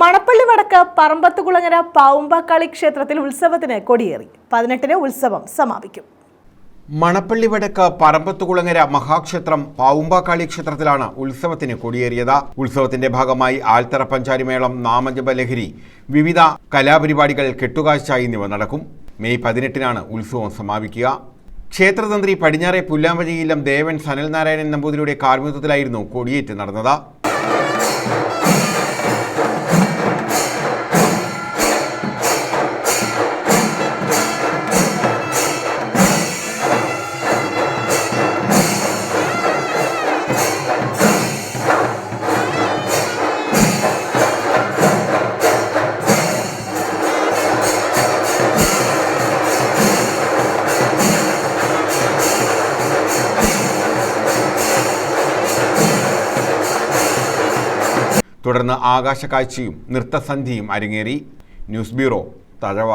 മണപ്പള്ളി വടക്ക് പറമ്പത്തുകുളങ്ങര പാവുമ്പാക്കാളി ക്ഷേത്രത്തിൽ ഉത്സവത്തിന് കൊടിയേറി. പതിനെട്ടിന് ഉത്സവം സമാപിക്കും. മണപ്പള്ളി വടക്ക് പറമ്പത്തുകുളങ്ങര മഹാക്ഷേത്രം പാവുമ്പാക്കാളി ക്ഷേത്രത്തിലാണ് ഉത്സവത്തിന് കൊടിയേറിയത്. ഉത്സവത്തിന്റെ ഭാഗമായി ആൽത്തറ പഞ്ചാരിമേളം നാമജപ ലഹരി വിവിധ കലാപരിപാടികൾ കെട്ടുകാഴ്ച എന്നിവ നടക്കും. മെയ് പതിനെട്ടിനാണ് ഉത്സവം സമാപിക്കുക. ക്ഷേത്രതന്ത്രി പടിഞ്ഞാറെ പുല്ലാമ്പഴിയിലും ദേവൻ സനൽനാരായണൻ നമ്പൂതിരിയുടെ കാർമ്മികത്വത്തിലായിരുന്നു കൊടിയേറ്റ് നടന്നത്. തുടർന്ന് ആകാശക്കാഴ്ചയും നൃത്തസന്ധിയും അരങ്ങേറി. News bureau Thazhava.